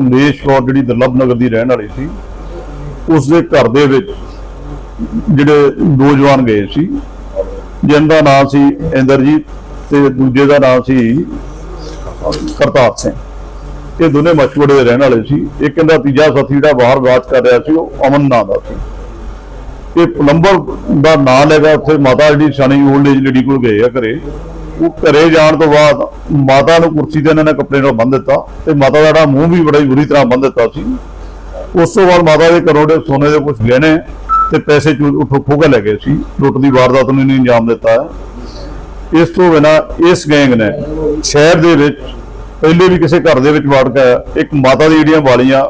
ਕਮਲੇਸ਼ ਕੌਰ ਜਿਹੜੀ ਦੁਰਲਭ ਨਗਰ ਦੀ ਰਹਿਣ ਵਾਲੀ ਸੀ ਉਸ ਦੇ ਘਰ ਦੇ ਵਿੱਚ ਜਿਹੜੇ ਨੌਜਵਾਨ ਗਏ ਸੀ ਜਿੰਦਾ ਨਾਮ ਸੀ ਇੰਦਰਜੀਤ ਤੇ ਦੂਜੇ ਦਾ ਨਾਮ ਸੀ ਕਰਤਾਰ ਸਿੰਘ। ਇਹ ਦੋਨੇ ਮਛਵੜੇ ਦੇ ਰਹਿਣ ਵਾਲੇ ਸੀ। ਇੱਕ ਇਹਦਾ ਤੀਜਾ ਸਾਥੀ ਜਿਹੜਾ ਬਾਹਰ ਬਾਤ ਕਰ ਰਿਹਾ ਸੀ, ਉਹ ਅਮਨ ਨਾਂ ਦਾ ਸੀ। ਇਹ ਪਲੰਬਰ ਦਾ ਨਾਂ ਲੈਗਾ ਉੱਥੇ ਮਾਤਾ ਜਿਹੜੀ ਸਾਨੀ ਓਲਡ ਏਜ ਲੇਡੀ ਕੋਲ ਗਏ ਆ ਘਰੇ। ਉਹ ਘਰੇ ਜਾਣ ਤੋਂ ਬਾਅਦ ਮਾਤਾ ਨੂੰ ਕੁਰਸੀ ਤੇ ਇਹਨਾਂ ਨੇ ਕੱਪੜੇ ਨਾਲ ਬੰਨ੍ਹ ਦਿੱਤਾ ਤੇ ਮਾਤਾ ਦਾ ਜਿਹੜਾ ਮੂੰਹ ਵੀ ਬੜਾ ਬੁਰੀ ਤਰ੍ਹਾਂ ਬੰਨ੍ਹ ਦਿੱਤਾ ਸੀ। ਉਸ ਤੋਂ ਬਾਅਦ ਮਾਤਾ ਦੇ ਘਰੋਂ ਸੋਨੇ ਦੇ ਕੁਝ ਗਹਿਣੇ ਤੇ ਪੈਸੇ ਉਠੋ ਕੇ ਲੈ ਗਏ ਸੀ। ਲੁੱਟ ਦੀ ਵਾਰਦਾਤ ਨੂੰ ਇਹਨੇ ਅੰਜਾਮ ਦਿੱਤਾ ਹੈ। ਇਸ ਤੋਂ ਬਿਨਾਂ ਇਸ ਗੈਂਗ ਨੇ ਸ਼ਹਿਰ ਦੇ ਵਿੱਚ ਪਹਿਲੇ ਵੀ ਕਿਸੇ ਘਰ ਦੇ ਵਿੱਚ ਵਾੜ ਕੇ ਇੱਕ ਮਾਤਾ ਦੀ ਜਿਹੜੀਆਂ ਵਾਲੀਆਂ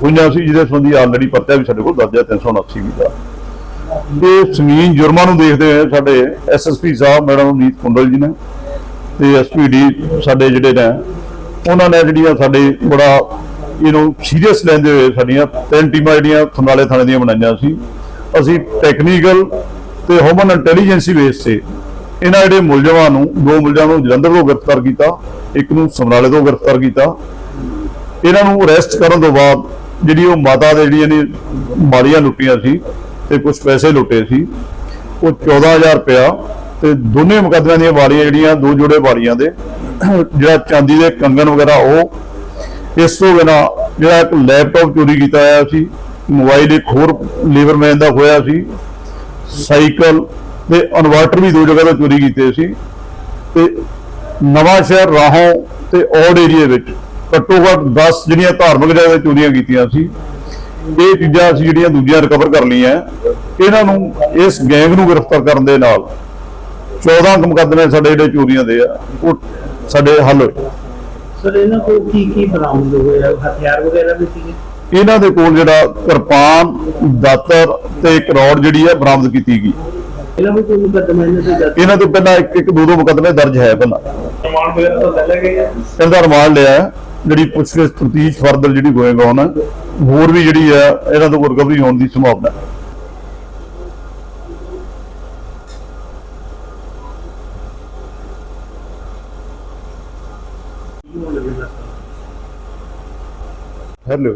ਖੋਈਆਂ ਸੀ, ਜਿਹਦੇ ਸੰਬੰਧੀ ਆਲਰੇਡੀ ਪਰਚਾ ਵੀ ਸਾਡੇ ਕੋਲ ਦਰਜ ਹੈ 379 ਵੀ ਦਾ। ਇਹ ਜ਼ਮੀਨ ਜੁਰਮਾਂ ਨੂੰ ਦੇਖਦੇ ਹੋਏ ਸਾਡੇ ਐਸਐਸਪੀ ਸਾਹਿਬ ਮੈਡਮ ਅਮਨੀਤ ਕੁੰਡਲ ਜੀ ਨੇ ਤੇ ਐਸਪੀਡੀ ਸਾਡੇ ਜਿਹੜੇ ਨੇ, ਉਹਨਾਂ ਨੇ ਜਿਹੜੀਆਂ ਸਾਡੇ ਬੜਾ ਇਹਨੂੰ ਸੀਰੀਅਸ ਲੈਂਦੇ ਹੋਏ ਸਾਡੀਆਂ ਤਿੰਨ ਟੀਮਾਂ ਜਿਹੜੀਆਂ ਖੰਗਾਲੇ ਥਾਣੇ ਦੀਆਂ ਬਣਾਈਆਂ ਸੀ। ਅਸੀਂ ਟੈਕਨੀਕਲ ਤੇ ਹਿਊਮਨ ਇੰਟੈਲੀਜੈਂਸੀ ਬੇਸ ਤੇ ਇਹਨਾਂ ਜਿਹੜੇ ਮੁਲਜ਼ਮਾਂ ਨੂੰ, ਦੋ ਮੁਲਜ਼ਮਾਂ ਨੂੰ ਜਲੰਧਰ ਤੋਂ ਗ੍ਰਿਫਤਾਰ ਕੀਤਾ, ਇੱਕ ਨੂੰ ਸਮਰਾਲੇ ਤੋਂ ਗ੍ਰਿਫਤਾਰ ਕੀਤਾ। ਇਹਨਾਂ ਨੂੰ ਅਰੈਸਟ ਕਰਨ ਤੋਂ ਬਾਅਦ ਜਿਹੜੀ ਉਹ ਮਾਤਾ ਦੇ ਜਿਹੜੀਆਂ ਨੇ ਮਾਲੀਆਂ ਲੁੱਟੀਆਂ ਸੀ ਤੇ ਕੁਝ ਪੈਸੇ ਲੁੱਟੇ ਸੀ। ਉਹ 14000 ਰੁਪਇਆ ਤੇ ਦੋਨੇ ਮੁਕੱਦਮਿਆਂ ਦੀਆਂ ਵਾਲੀਆਂ ਜਿਹੜੀਆਂ, ਦੋ ਜੋੜੇ ਵਾਲੀਆਂ ਦੇ, ਜਿਹੜਾ ਚਾਂਦੀ ਦੇ ਕੰਗਣ ਵਗੈਰਾ ਉਹ, ਇਸ ਤੋਂ ਬਿਨਾਂ ਜਿਹੜਾ ਇੱਕ ਲੈਪਟਾਪ ਚੋਰੀ ਕੀਤਾ ਹੋਇਆ ਸੀ, ਮੋਬਾਈਲ ਇੱਕ ਹੋਰ ਲੀਵਰਮੈਨ ਦਾ ਹੋਇਆ ਸੀ, ਸਾਈਕਲ ਤੇ ਇਨਵਰਟਰ ਵੀ ਦੋ ਜਗ੍ਹਾ ਤੋਂ ਚੋਰੀ ਕੀਤੇ ਸੀ ਤੇ ਨਵਾਂ ਸ਼ਹਿਰ ਰਾਹੋਂ ਤੇ ਔੜ ਏਰੀਏ ਵਿੱਚ ਘੱਟੋ ਘੱਟ 10 ਜਿਹੜੀਆਂ ਧਾਰਮਿਕ ਜਗ੍ਹਾ ਤੇ ਚੋਰੀਆਂ ਕੀਤੀਆਂ ਸੀ। ਇਹ ਚੀਜ਼ਾਂ ਅਸੀਂ ਜਿਹੜੀਆਂ ਦੂਜੀਆਂ ਰਿਕਵਰ ਕਰ ਲਈਆਂ ਇਹਨਾਂ ਨੂੰ ਇਸ ਗੈਂਗ ਨੂੰ ਗ੍ਰਿਫਤਾਰ ਕਰਨ ਦੇ ਨਾਲ 14 ਕੁ ਮੁਕੱਦਮੇ ਸਾਡੇ ਜਿਹੜੇ ਚੋਰੀਆਂ ਦੇ ਆ ਉਹ ਸਾਡੇ ਹੱਲ ਹੋਏ। ਸਰ ਇਹਨਾਂ ਕੋਲ ਕੀ ਕੀ ਬਰਾਮਦ ਹੋਇਆ ਹਥਿਆਰ ਵਗੈਰਾ ਵੀ ਸੀਗੇ? ਇਹਨਾਂ ਦੇ ਕੋਲ ਜਿਹੜਾ ਕਿਰਪਾਨ ਦਾਤਰ ਤੇ ਇੱਕ ਰੌਡ ਜਿਹੜੀ ਹੈ ਬਰਾਮਦ ਕੀਤੀ ਗਈ। ਇਹਨਾਂ ਮੁਕੱਦਮਾ ਤੇ ਤੋਂ ਪਹਿਲਾਂ ਇੱਕ ਇੱਕ ਦੋ ਦੋ ਮੁਕੱਦਮੇ ਦਰਜ ਹੈ ਪਹਿਲਾਂ। ਰਿਮਾਂਡ ਵਗੈਰਾ ਤਾਂ ਲੈ ਲਏ ਗਏ ਆ? ਇਹਦਾ ਰਿਮਾਂਡ ਲਿਆ। ਜਿਹੜੀ ਪੁੱਛਗਿੱਛ ਤਫਤੀਸ਼ ਫਰਦਰ ਜਿਹੜੀ ਗੋਇੰਗ ਔਨ ਹੈ ਹੋਰ ਵੀ ਜਿਹੜੀ ਹੈ ਇਹਨਾਂ ਤੋਂ ਰਿਕਵਰੀ ਹੋਣ ਦੀ ਸੰਭਾਵਨਾ ਹੈ। ਹੈਲੋ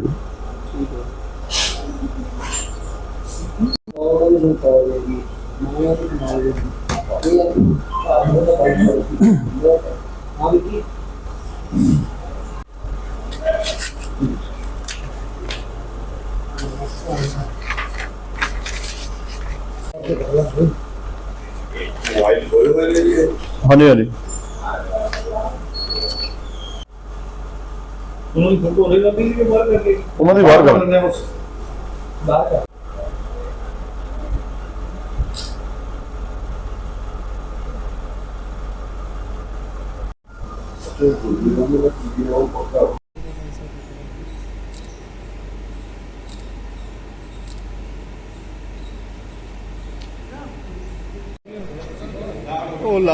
ਜੀ ਹਾਂਜੀ ਹਾਂਜੀ। ਉਹਨਾਂ ਦੀ ਫੋਟੋ ਨਹੀਂ ਲੱਗੀ ਕਿ ਬਾਹਰ ਕਰਕੇ ਉਹਨਾਂ ਦੀ ਬਾਹਰ ਗੱਲ। ਬਾਹਰ ਕਰ